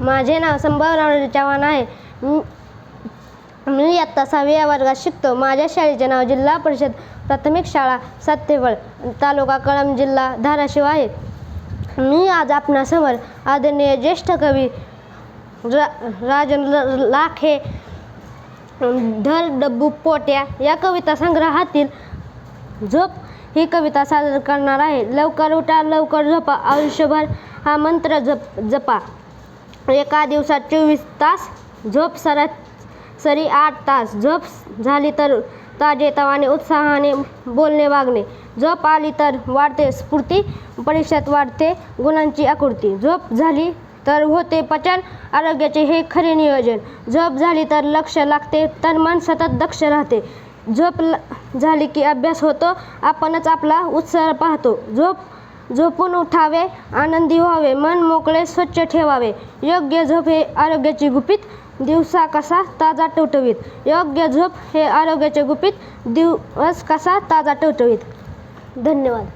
माझे नाव संभावराव चव्हाण आहे. मी- आत्ता सहाव्या वर्गात शिकतो. माझ्या शाळेचे नाव जिल्हा परिषद प्राथमिक शाळा सातेवळ तालुका कळम जिल्हा धाराशिव आहे. मी आज आपणासमोर आदरणीय ज्येष्ठ कवी रा राजन लाखे धर डब्बू पोट्या या कविता संग्रहातील झोप ही कविता सादर करणार आहे. लवकर उठा लवकर झोपा आयुष्यभर हा मंत्र जप जपा. एका दिवसात चोवीस तास झोप सरा सरी आठ तास. झोप झाली तर ताजेतवाने उत्साहाने बोलणे वागणे. झोप आली तर वाढते स्फूर्ती परीक्षेत वाढते गुणांची आकृती. झोप झाली तर होते पचन आरोग्याचे हे खरे नियोजन. झोप झाली तर लक्ष लागते तर मन सतत दक्ष राहते. झोप ल- झाली की अभ्यास होतो आपणच आपला उत्साह पाहतो. झोप झोपून उठावे आनंदी व्हावे मन मोकळे स्वच्छ ठेवावे. योग्य झोप हे आरोग्याची गुपित दिवसा कसा ताजा टवटवीत योग्य झोप हे आरोग्याचे गुपित दिवस कसा ताजा टवटवीत धन्यवाद.